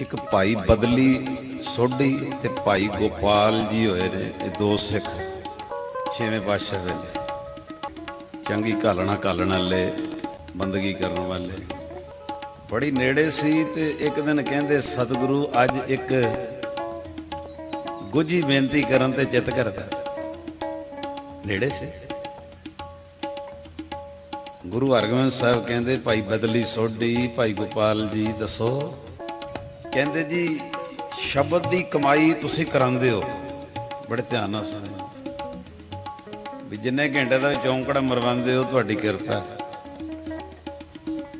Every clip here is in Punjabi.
ਇੱਕ ਭਾਈ ਬਦਲੀ ਸੋਢੀ ਤੇ ਭਾਈ ਗੋਪਾਲ ਜੀ ਹੋਏ ਨੇ, ਇਹ ਦੋ ਸਿੱਖ ਛੇਵੇਂ ਪਾਤਸ਼ਾਹ ਵੇਲੇ ਚੰਗੀ ਘਾਲਣਾ ਘਾਲਣ ਵਾਲੇ, ਬੰਦਗੀ ਕਰਨ ਵਾਲੇ। ਬੜੀ ਨੇੜੇ ਸੀ ਤੇ ਇੱਕ ਦਿਨ ਕਹਿੰਦੇ, ਸਤਿਗੁਰੂ, ਅੱਜ ਇੱਕ ਗੁੱਜੀ ਬੇਨਤੀ ਕਰਨ ਤੇ ਚਿੱਤ ਕਰਦਾ। ਨੇੜੇ ਸੀ। ਗੁਰੂ ਹਰਗੋਬਿੰਦ ਸਾਹਿਬ ਕਹਿੰਦੇ, ਭਾਈ ਬਦਲੀ ਸੋਢੀ, ਭਾਈ ਗੋਪਾਲ ਜੀ, ਦੱਸੋ ਕਹਿੰਦੇ ਜੀ, ਸ਼ਬਦ ਦੀ ਕਮਾਈ ਤੁਸੀਂ ਕਰਾਉਂਦੇ ਹੋ। ਬੜੇ ਧਿਆਨ ਨਾਲ ਸੁਣਨਾ ਵੀ ਜਿੰਨੇ ਘੰਟੇ ਦਾ ਚੌਂਕੜਾ ਮਰਵਾਉਂਦੇ ਹੋ, ਤੁਹਾਡੀ ਕਿਰਪਾ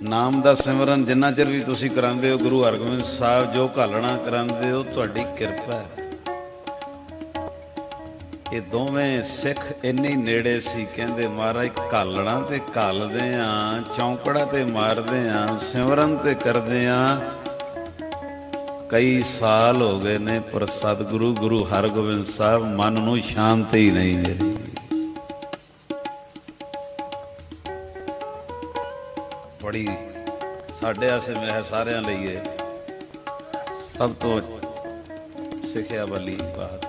ਨਾਮ ਦਾ ਸਿਮਰਨ ਜਿੰਨਾ ਚਿਰ ਵੀ ਤੁਸੀਂ ਕਰਾਉਂਦੇ ਹੋ, ਗੁਰੂ ਹਰਗੋਬਿੰਦ ਸਾਹਿਬ ਜੋ ਘਾਲਣਾ ਕਰਾਉਂਦੇ ਹੋ, ਤੁਹਾਡੀ ਕਿਰਪਾ ਇਹ ਦੋਵੇਂ ਸਿੱਖ ਇੰਨੇ ਨੇੜੇ ਸੀ, ਕਹਿੰਦੇ ਮਹਾਰਾਜ, ਘਾਲਣਾ ਤੇ ਘਾਲਦੇ ਆ, ਚੌਂਕੜਾ ਤੇ ਮਾਰਦੇ ਆ, ਸਿਮਰਨ ਤੇ ਕਰਦੇ ਆ। ਕਈ ਸਾਲ ਹੋ ਗਏ ਨੇ, ਪਰ ਸਤਿਗੁਰੂ ਗੁਰੂ ਹਰਗੋਬਿੰਦ ਸਾਹਿਬ ਮਨ ਨੂੰ ਸ਼ਾਂਤੀ ਨਹੀਂ ਮਿਲੀ। ਬੜੀ ਸਾਡੇ ਆਸੇ ਮੈਂ ਸਾਰਿਆਂ ਲਈ ਇਹ ਸਭ ਤੋਂ ਸਿੱਖਿਆ ਵਾਲੀ ਬਾਤ।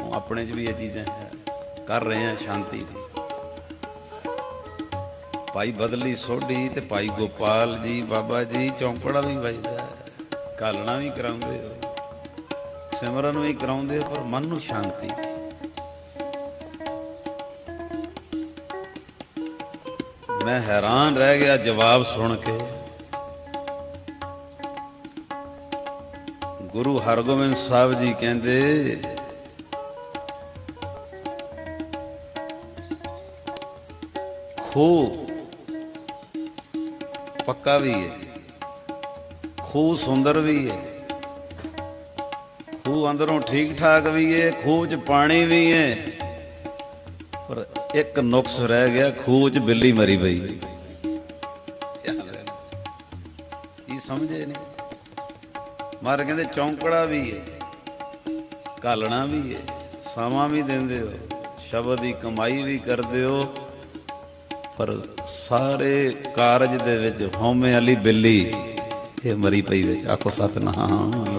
ਉਹ ਆਪਣੇ 'ਚ ਵੀ ਇਹ ਚੀਜ਼ਾਂ ਹੈ ਕਰ ਰਹੇ ਆ, ਸ਼ਾਂਤੀ ਭਾਈ ਬਦਲੀ ਸੋਢੀ ਤੇ ਭਾਈ ਗੋਪਾਲ ਜੀ, ਬਾਬਾ ਜੀ ਚੌਂਪੜਾ ਵੀ ਵੱਜਦਾ। ਕਾਲਣਾ ਵੀ ਕਰਾਉਂਦੇ ਹੋ, ਸਿਮਰਨ ਵੀ ਕਰਾਉਂਦੇ ਹੋ, ਪਰ ਮਨ ਨੂੰ ਸ਼ਾਂਤੀ ਮੈਂ ਹੈਰਾਨ ਰਹਿ ਗਿਆ ਜਵਾਬ ਸੁਣ ਕੇ। ਗੁਰੂ ਹਰਗੋਬਿੰਦ ਸਾਹਿਬ ਜੀ ਕਹਿੰਦੇ ਖੋ ਪੱਕਾ ਵੀ ਹੈ ਖੂਹ ਸੁੰਦਰ ਵੀ ਹੈ ਖੂਹ ਅੰਦਰੋਂ ਠੀਕ ਠਾਕ ਵੀ ਹੈ ਖੂਹ 'ਚ ਪਾਣੀ ਵੀ ਹੈ ਪਰ ਇੱਕ ਨੁਕਸ ਰਹਿ ਗਿਆ, ਖੂਹ 'ਚ ਬਿੱਲੀ ਮਰੀ ਪਈ। ਇਹ ਸਮਝੇ ਨਹੀਂ ਮਾਰ ਕਹਿੰਦੇ ਚੌਂਕੜਾ ਵੀ ਹੈ ਕਾਲਣਾ ਵੀ ਹੈ ਸਾਵਾਂ ਵੀ ਦਿੰਦੇ ਹੋ, ਸ਼ਬਦ ਦੀ ਕਮਾਈ ਵੀ ਕਰਦੇ ਹੋ। ਪਰ ਸਾਰੇ ਕਾਰਜ ਦੇ ਵਿੱਚ ਹਉਮੈ ਵਾਲੀ ਬਿੱਲੀ ਇਹ ਮਰੀ ਪਈ ਵਿੱਚ। ਆਖੋ ਸਤਨਾਮ।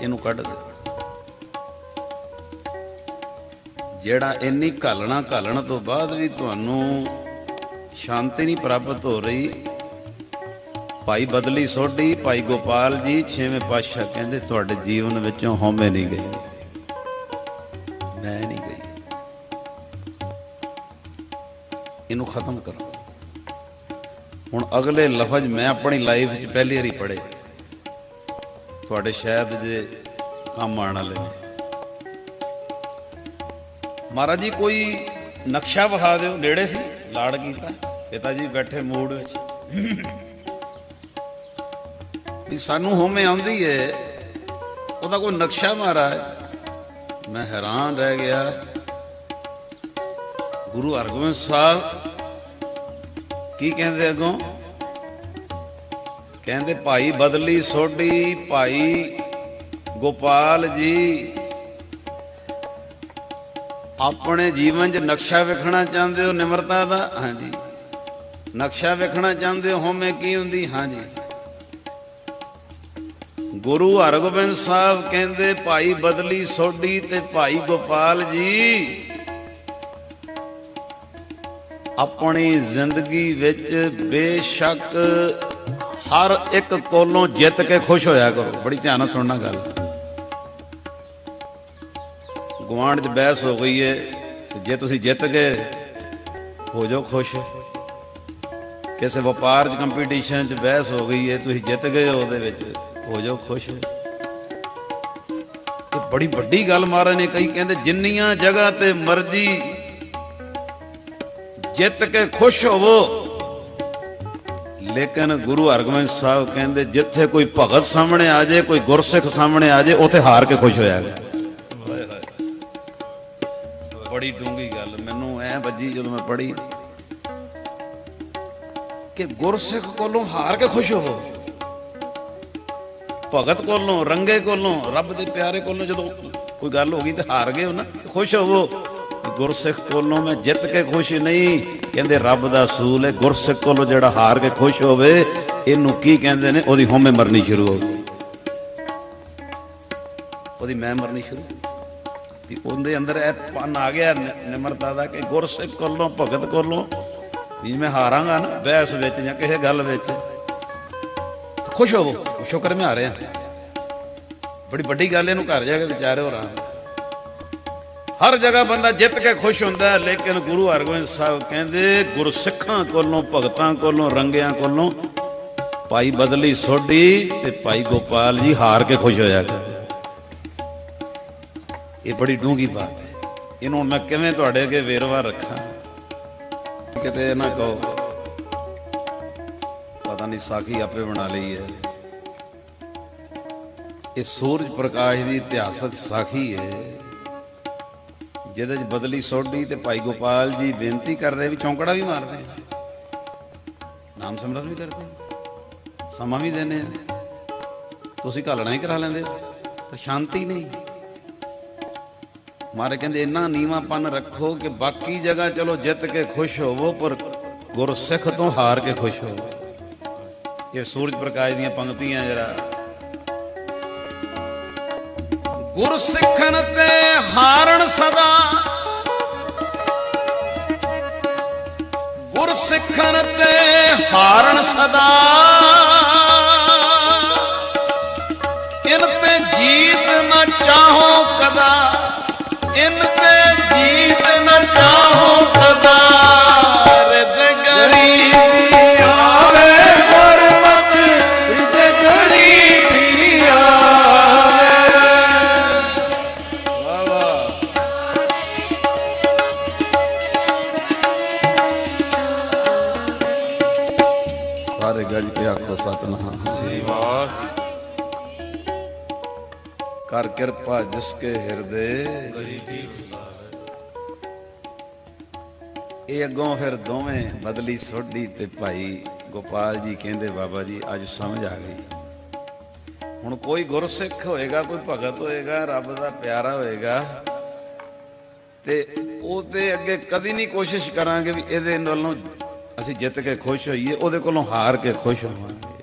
ਇਹਨੂੰ ਕੱਢ ਦੇ। ਜਿਹੜਾ ਇੰਨੀ ਘਾਲਣਾ, ਘਾਲਣ ਤੋਂ ਬਾਅਦ ਵੀ ਤੁਹਾਨੂੰ ਸ਼ਾਂਤੀ ਨਹੀਂ ਪ੍ਰਾਪਤ ਹੋ ਰਹੀ, ਭਾਈ ਬਦਲੀ ਸੋਢੀ, ਭਾਈ ਗੋਪਾਲ ਜੀ, ਛੇਵੇਂ ਪਾਤਸ਼ਾਹ ਕਹਿੰਦੇ, ਤੁਹਾਡੇ ਜੀਵਨ ਵਿੱਚੋਂ ਹਉਮੈ ਨਹੀਂ ਗਈ। ਮੈਂ ਨਹੀਂ ਗਈ। ਇਹਨੂੰ ਖਤਮ ਕਰੋ। ਹੁਣ ਅਗਲੇ ਲਫ਼ਜ਼ ਮੈਂ ਆਪਣੀ ਲਾਈਫ 'ਚ ਪਹਿਲੀ ਵਾਰੀ ਪੜ੍ਹੇ। ਤੁਹਾਡੇ ਸ਼ਾਇਦ ਦੇ ਕੰਮ ਆਉਣ ਵਾਲੇ ਨੇ। ਮਹਾਰਾਜ ਜੀ, ਕੋਈ ਨਕਸ਼ਾ ਵਿਖਾ ਦਿਓ। ਨੇੜੇ ਸੀ, ਲਾੜ ਕੀਤਾ। ਪਿਤਾ ਜੀ ਬੈਠੇ ਮੂਡ ਵਿੱਚ। ਵੀ ਸਾਨੂੰ ਹੋਮੇ ਆਉਂਦੀ ਏ, ਉਹਦਾ ਕੋਈ ਨਕਸ਼ਾ ਮਹਾਰਾਜ। ਮੈਂ ਹੈਰਾਨ ਰਹਿ ਗਿਆ। ਗੁਰੂ ਹਰਗੋਬਿੰਦ ਸਾਹਿਬ ਕੀ ਕਹਿੰਦੇ ਅਗੋਂ? ਕਹਿੰਦੇ, ਭਾਈ ਬਦਲੀ ਸੋਢੀ, ਭਾਈ ਗੋਪਾਲ ਜੀ, ਆਪਣੇ ਜੀਵਨ 'ਚ ਨਕਸ਼ਾ ਵੇਖਣਾ ਚਾਹੁੰਦੇ ਹੋ ਨਿਮਰਤਾ ਦਾ? ਹਾਂਜੀ। ਨਕਸ਼ਾ ਵੇਖਣਾ ਚਾਹੁੰਦੇ ਹੋ ਹਉਮੈ ਕੀ ਹੁੰਦੀ? ਹਾਂਜੀ। ਗੁਰੂ ਹਰਗੋਬਿੰਦ ਸਾਹਿਬ ਕਹਿੰਦੇ, ਭਾਈ ਬਦਲੀ ਸੋਢੀ ਤੇ ਭਾਈ ਗੋਪਾਲ ਜੀ ਆਪਣੀ ਜ਼ਿੰਦਗੀ ਵਿੱਚ ਬੇਸ਼ੱਕ ਹਰ ਇੱਕ ਕੋਲੋਂ ਜਿੱਤ ਕੇ ਖੁਸ਼ ਹੋਇਆ ਕਰੋ। ਬੜੀ ਧਿਆਨ ਨਾਲ ਸੁਣਨਾ ਗੱਲ। ਗਵਾਂਡ 'ਚ ਬਹਿਸ ਹੋ ਗਈ ਏ ਜੇ ਤੁਸੀਂ ਜਿੱਤ ਗਏ, ਹੋ ਜਾਓ ਖੁਸ਼। ਕਿਸੇ ਵਪਾਰ 'ਚ ਕੰਪੀਟੀਸ਼ਨ 'ਚ ਬਹਿਸ ਹੋ ਗਈ ਏ, ਤੁਸੀਂ ਜਿੱਤ ਗਏ ਹੋ ਉਹਦੇ ਵਿੱਚ, ਹੋ ਜਾਓ ਖੁਸ਼। ਇਹ ਬੜੀ ਵੱਡੀ ਗੱਲ ਮਾਰੇ ਨੇ ਕਈ ਕਹਿੰਦੇ ਜਿੰਨੀਆਂ ਜਗ੍ਹਾ ਤੇ ਮਰਜ਼ੀ ਜਿੱਤ ਕੇ ਖੁਸ਼ ਹੋਵੋ। ਲੇਕਿਨ ਗੁਰੂ ਹਰਗੋਬਿੰਦ ਸਾਹਿਬ ਕਹਿੰਦੇ, ਜਿੱਥੇ ਕੋਈ ਭਗਤ ਸਾਹਮਣੇ ਆ ਜਾਏ, ਕੋਈ ਗੁਰਸਿੱਖ ਸਾਹਮਣੇ ਆ ਜਾਏ, ਉੱਥੇ ਹਾਰ ਕੇ ਖੁਸ਼ ਹੋਇਆ ਗਿਆ ਬੜੀ ਡੂੰਗੀ ਗੱਲ, ਮੈਨੂੰ ਐ ਵੱਜੀ ਜਦੋਂ ਮੈਂ ਪੜ੍ਹੀ। ਕਿ ਗੁਰਸਿੱਖ ਕੋਲੋਂ ਹਾਰ ਕੇ ਖੁਸ਼ ਹੋਵੋ। ਭਗਤ ਕੋਲੋਂ, ਰੰਗੇ ਕੋਲੋਂ, ਰੱਬ ਦੇ ਪਿਆਰੇ ਕੋਲੋਂ ਜਦੋਂ ਕੋਈ ਗੱਲ ਹੋ ਗਈ ਤੇ ਹਾਰ ਗਏ ਹੋ ਨਾ ਖੁਸ਼ ਹੋਵੋ। ਗੁਰਸਿੱਖ ਕੋਲੋਂ ਮੈਂ ਜਿੱਤ ਕੇ ਖੁਸ਼ ਨਹੀਂ। ਕਹਿੰਦੇ ਰੱਬ ਦਾ ਸੂਲ ਹੈ, ਗੁਰਸਿੱਖ ਕੋਲੋਂ ਜਿਹੜਾ ਹਾਰ ਕੇ ਖੁਸ਼ ਹੋਵੇ, ਇਹਨੂੰ ਕੀ ਕਹਿੰਦੇ ਨੇ? ਉਹਦੀ ਹਉਮੈ ਮਰਨੀ ਸ਼ੁਰੂ ਹੋ ਗਈ। ਉਹਦੀ ਮੈਂ ਮਰਨੀ ਸ਼ੁਰੂ। ਵੀ ਉਹਦੇ ਅੰਦਰ ਇਹ ਪਨ ਆ ਗਿਆ ਨਿਮਰਤਾ ਦਾ ਕਿ ਗੁਰਸਿੱਖ ਕੋਲੋਂ, ਭਗਤ ਕੋਲੋਂ ਵੀ ਮੈਂ ਹਾਰਾਂਗਾ ਨਾ, ਬਹਿਸ ਵਿੱਚ ਜਾਂ ਕਿਸੇ ਗੱਲ ਵਿੱਚ। ਖੁਸ਼ ਹੋਵੋ, ਸ਼ੁਕਰ ਮੈਂ ਹਾਰਿਆ। ਬੜੀ ਵੱਡੀ ਗੱਲ, ਇਹਨੂੰ ਘਰ ਜਾ ਕੇ ਵਿਚਾਰਿਓ ਰਾਮ ਹਰ ਜਗ੍ਹਾ ਬੰਦਾ ਜਿੱਤ ਕੇ ਖੁਸ਼ ਹੁੰਦਾ ਹੈ, ਲੇਕਿਨ ਗੁਰੂ ਹਰਗੋਬਿੰਦ ਸਾਹਿਬ ਕਹਿੰਦੇ ਗੁਰਸਿੱਖਾਂ ਕੋਲੋਂ ਭਗਤਾਂ ਕੋਲੋਂ ਰੰਗਿਆਂ ਕੋਲੋਂ ਭਾਈ ਬਦਲੀ ਸੋਢੀ ਤੇ ਭਾਈ ਗੋਪਾਲ ਜੀ ਹਾਰ ਕੇ ਖੁਸ਼ ਹੋਇਆ ਕਰ। ਇਹ ਬੜੀ ਡੂੰਗੀ ਬਾਤ ਹੈ। ਇਹਨੂੰ ਮੈਂ ਕਿਵੇਂ ਤੁਹਾਡੇ ਅੱਗੇ ਵੇਰਵਾ ਰੱਖਾਂ? ਕਿਤੇ ਇਹ ਨਾ ਕਹੋ। ਪਤਾ ਨਹੀਂ ਸਾਖੀ ਆਪੇ ਬਣਾ ਲਈ ਹੈ। ਇਹ ਸੂਰਜ ਪ੍ਰਕਾਸ਼ ਦੀ ਇਤਿਹਾਸਕ ਸਾਖੀ ਹੈ। ਜਿਹਦੇ ਚ ਬਦਲੀ ਸੋਢੀ ਤੇ ਭਾਈ ਗੋਪਾਲ ਜੀ ਬੇਨਤੀ ਕਰ ਰਹੇ ਵੀ ਚੌਂਕੜਾ ਵੀ ਮਾਰਦੇ ਆ। ਨਾਮ ਸਿਮਰਨ ਵੀ ਕਰਦੇ ਸਮਾਂ ਵੀ ਦਿੰਦੇ ਤੁਸੀਂ ਘਾਲਣਾ ਹੀ ਕਰਾ ਲੈਂਦੇ ਪਰ ਸ਼ਾਂਤੀ ਨਹੀਂ। ਮਾਰੇ ਕਹਿੰਦੇ, ਇੰਨਾ ਨੀਵਾਂਪਨ ਰੱਖੋ ਕਿ ਬਾਕੀ ਜਗ੍ਹਾ ਚਲੋ ਜਿੱਤ ਕੇ ਖੁਸ਼ ਹੋਵੋ, ਪਰ ਗੁਰਸਿੱਖ ਤੋਂ ਹਾਰ ਕੇ ਖੁਸ਼ ਹੋਵੋ। ਇਹ ਸੂਰਜ ਪ੍ਰਕਾਸ਼ ਦੀਆਂ ਪੰਕਤੀਆਂ ਜਰਾ ਗੁਰ ਸਿੱਖਣ ਤੇ ਹਾਰਨ ਸਦਾ। ਗੁਰ ਸਿੱਖਣ ਤੇ ਹਾਰਨ ਸਦਾ। ਇਨ ਤੇ ਜੀਤ ਗੱਜ ਕੇ ਆਖੋ ਸਤਨਾਮ। ਕਰ ਕਿਰਪਾ ਜਿਸ ਕੇ ਹਿਰਦੇ। ਇਹ ਅੱਗੋਂ ਫਿਰ ਦੋਵੇਂ ਬਦਲੀ ਸੋਢੀ ਤੇ ਭਾਈ ਗੋਪਾਲ ਜੀ ਕਹਿੰਦੇ, ਬਾਬਾ ਜੀ, ਅੱਜ ਸਮਝ ਆ ਗਈ। ਹੁਣ ਕੋਈ ਗੁਰਸਿੱਖ ਹੋਏਗਾ, ਕੋਈ ਭਗਤ ਹੋਏਗਾ, ਰੱਬ ਦਾ ਪਿਆਰਾ ਹੋਏਗਾ ਤੇ ਉਹਦੇ ਅੱਗੇ ਕਦੀ ਨਹੀਂ ਕੋਸ਼ਿਸ਼ ਕਰਾਂਗੇ ਵੀ ਇਹਦੇ ਵੱਲੋਂ ਅਸੀਂ ਜਿੱਤ ਕੇ ਖੁਸ਼ ਹੋਈਏ ਉਹਦੇ ਕੋਲੋਂ ਹਾਰ ਕੇ ਖੁਸ਼ ਹੋਵਾਂਗੇ।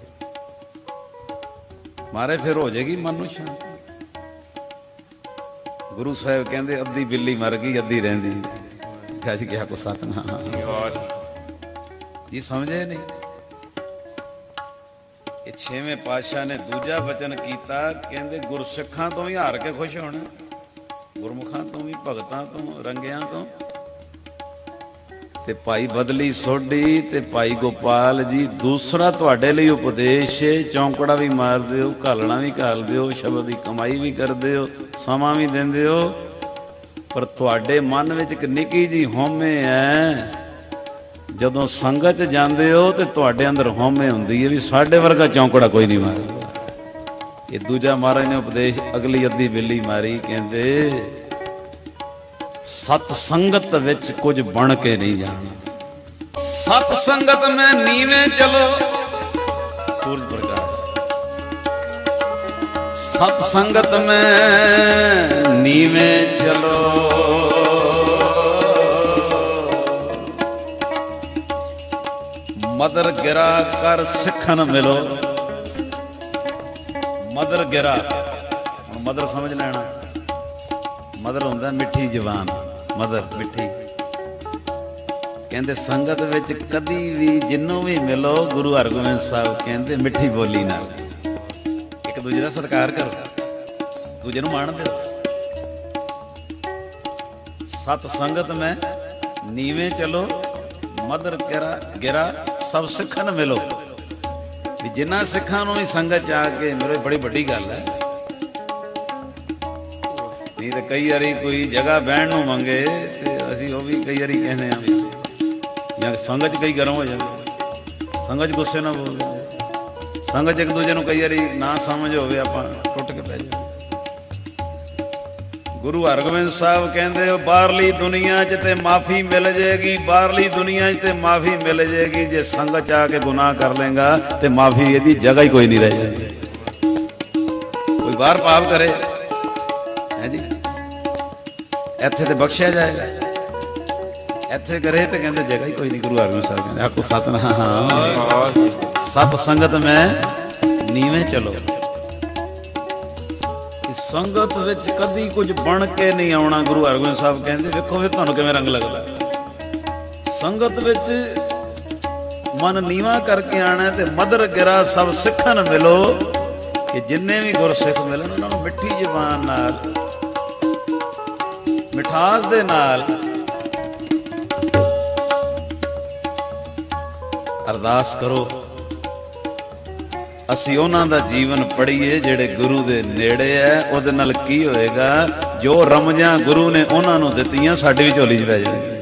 ਮਾਰੇ ਫਿਰ ਹੋ ਜਾਏਗੀ ਮਨ ਨੂੰ ਸ਼ਾਂਤੀ। ਗੁਰੂ ਸਾਹਿਬ ਕਹਿੰਦੇ ਅੱਧੀ ਬਿੱਲੀ ਮਰ ਗਈ ਅੱਧੀ ਰਹਿੰਦੀ ਗੱਜ ਗਿਆ ਕੋ ਸਤਨਾਮ ਇਹ ਸਮਝੇ ਨਹੀਂ? ਇਹ ਛੇਵੇਂ ਪਾਤਸ਼ਾਹ ਨੇ ਦੂਜਾ ਬਚਨ ਕੀਤਾ ਕਹਿੰਦੇ ਗੁਰਸਿੱਖਾਂ ਤੋਂ ਵੀ ਹਾਰ ਕੇ ਖੁਸ਼ ਹੋਣਾ। ਗੁਰਮੁਖਾਂ ਤੋਂ ਵੀ ਭਗਤਾਂ ਤੋਂ ਰੰਗਿਆਂ ਤੋਂ। ਤੇ ਭਾਈ ਬਦਲੀ ਸੋਢੀ ਤੇ ਭਾਈ ਗੋਪਾਲ ਜੀ, ਦੂਸਰਾ ਤੁਹਾਡੇ ਲਈ ਉਪਦੇਸ਼ ਹੈ। ਚੌਂਕੜਾ ਵੀ ਮਾਰਦੇ ਹੋ ਘਾਲਣਾ ਵੀ ਘਾਲਦੇ ਹੋ ਸ਼ਬਦ ਦੀ ਕਮਾਈ ਵੀ ਕਰਦੇ ਹੋ ਸਮਾਂ ਵੀ ਦਿੰਦੇ ਹੋ ਪਰ ਤੁਹਾਡੇ ਮਨ ਵਿੱਚ ਇੱਕ ਨਿੱਕੀ ਜੀ ਹਉਮੈ ਹੈ। ਜਦੋਂ ਸੰਗਤ 'ਚ ਜਾਂਦੇ ਹੋ ਤੇ ਤੁਹਾਡੇ ਅੰਦਰ ਹਉਮੈ ਹੁੰਦੀ ਹੈ ਵੀ ਸਾਡੇ ਵਰਗਾ ਚੌਂਕੜਾ ਕੋਈ ਨਹੀਂ ਮਾਰਦਾ। ਇਹ ਦੂਜਾ ਮਹਾਰਾਜ ਨੇ ਉਪਦੇਸ਼, ਅਗਲੀ ਅੱਧੀ ਬਿੱਲੀ ਮਾਰੀ, ਕਹਿੰਦੇ ਸਤ ਸੰਗਤ ਵਿੱਚ ਕੁਝ ਬਣ ਕੇ ਨਹੀਂ ਜਾਣਾ। ਸਤ ਸੰਗਤ ਮੈਂ ਨੀਵੇਂ ਚਲੋ, ਸੂਰਜ ਪ੍ਰਕਾਸ਼ ਸਤ ਸੰਗਤ ਮੈਂ ਨੀਵੇਂ ਚਲੋ। ਮਦਰ ਗਿਰਾ ਕਰ ਸਿੱਖਣ ਮਿਲੋ। ਮਦਰ ਗਿਰਾ, ਹੁਣ ਮਦਰ ਸਮਝ ਲੈਣਾ। ਮਦਰ ਹੁੰਦਾ ਮਿੱਠੀ ਜ਼ਬਾਨ ਮਦਰ ਮਿੱਠੀ। ਕਹਿੰਦੇ ਸੰਗਤ ਵਿੱਚ ਕਦੀ ਵੀ ਜਿੰਨੂੰ ਵੀ ਮਿਲੋ, ਗੁਰੂ ਹਰਗੋਬਿੰਦ ਸਾਹਿਬ ਕਹਿੰਦੇ ਮਿੱਠੀ ਬੋਲੀ ਨਾਲ। ਇੱਕ ਦੂਜੇ ਦਾ ਸਤਿਕਾਰ ਕਰੋ, ਦੂਜੇ ਨੂੰ ਮਾਣ ਦਿਓ। ਸਤ ਸੰਗਤ ਮੈਂ, ਨੀਵੇਂ ਚਲੋ, ਮਦਰ ਗਿਰਾ ਗਿਰਾ, ਸਭ ਸਿੱਖਣ ਮਿਲੋ। ਵੀ ਜਿਨ੍ਹਾਂ ਸਿੱਖਾਂ ਨੂੰ ਵੀ ਸੰਗਤ ਚ ਆ ਕੇ ਮੇਰੇ ਬੜੀ ਵੱਡੀ ਗੱਲ ਹੈ। ਨਹੀਂ ਤੇ ਕਈ ਵਾਰੀ ਕੋਈ ਜਗ੍ਹਾ ਬਹਿਣ ਨੂੰ ਮੰਗੇ ਤੇ ਅਸੀਂ ਉਹ ਵੀ ਕਈ ਵਾਰੀ ਕਹਿੰਦੇ ਆ ਜਾਂ ਸੰਗਤ ਕਈ ਗਰਮ ਹੋ ਜਾਂਦੇ ਸੰਗਤ ਗੁੱਸੇ ਨਾਲ ਬੋਲਦੇ ਸੰਗਤ ਇੱਕ ਦੂਜੇ ਨੂੰ ਕਈ ਵਾਰੀ ਨਾ ਸਮਝ ਹੋਵੇ, ਆਪਾਂ ਟੁੱਟ ਕੇ ਪੈ ਜਾਂਦੇ ਗੁਰੂ ਹਰਗੋਬਿੰਦ ਸਾਹਿਬ ਕਹਿੰਦੇ, ਉਹ ਬਾਹਰਲੀ ਦੁਨੀਆ 'ਚ ਤੇ ਮਾਫੀ ਮਿਲ ਜਾਏਗੀ, ਬਾਹਰਲੀ ਦੁਨੀਆ 'ਚ ਤੇ ਮਾਫੀ ਮਿਲ ਜਾਏਗੀ। ਜੇ ਸੰਗਤ 'ਚ ਆ ਕੇ ਗੁਨਾਹ ਕਰ ਲੇਗਾ ਤੇ ਮਾਫੀ ਇਹਦੀ ਜਗ੍ਹਾ ਹੀ ਕੋਈ ਨਹੀਂ ਰਹਿ ਜਾਂਦੀ। ਕੋਈ ਬਾਹਰ ਪਾਪ ਕਰੇ? ਹੈ ਜੀ? ਇੱਥੇ ਤੇ ਬਖਸ਼ਿਆ ਜਾਏਗਾ। ਇੱਥੇ ਕਰੇ ਤੇ ਕਹਿੰਦੇ ਜਗ੍ਹਾ ਹੀ ਕੋਈ ਨਹੀਂ ਗੁਰੂ ਹਰਗੋਬਿੰਦ ਸਾਹਿਬ ਕਹਿੰਦੇ, ਆਖੋ ਸਤਨਾਮ। ਸਤ ਸੰਗਤ ਮੈਂ, ਨੀਵੇਂ ਚਲੋ। ਸੰਗਤ ਵਿੱਚ ਕਦੀ ਕੁਝ ਬਣ ਕੇ ਨਹੀਂ ਆਉਣਾ, ਗੁਰੂ ਹਰਗੋਬਿੰਦ ਸਾਹਿਬ ਕਹਿੰਦੇ, ਵੇਖੋ ਫਿਰ ਤੁਹਾਨੂੰ ਕਿਵੇਂ ਰੰਗ ਲੱਗਦਾ। ਸੰਗਤ ਵਿੱਚ ਮਨ ਨੀਵਾ ਕਰਕੇ ਆਣਾ ਤੇ ਮਦਰ ਗਿਰਾ ਸਭ ਸਿੱਖਣ ਮਿਲੋ, ਕਿ ਜਿੰਨੇ ਵੀ ਗੁਰਸਿੱਖ ਮਿਲਣ, ਉਹਨਾਂ ਨੂੰ ਮਿੱਠੀ ਜ਼ੁਬਾਨ ਨਾਲ ਮਿਠਾਸ ਦੇ ਨਾਲ। ਅਰਦਾਸ ਕਰੋ, ਅਸੀਂ ਉਹਨਾਂ ਦਾ ਜੀਵਨ ਪੜ੍ਹੀਏ ਜਿਹੜੇ ਗੁਰੂ ਦੇ ਨੇੜੇ ਐ। ਉਹਦੇ ਨਾਲ ਕੀ ਹੋਏਗਾ? ਜੋ ਰਮਜਾਂ ਗੁਰੂ ਨੇ ਉਹਨਾਂ ਨੂੰ ਦਿੱਤੀਆਂ, ਸਾਡੇ ਵੀ ਝੋਲੀ 'ਚ ਪੈ ਜਾਣਗੀਆਂ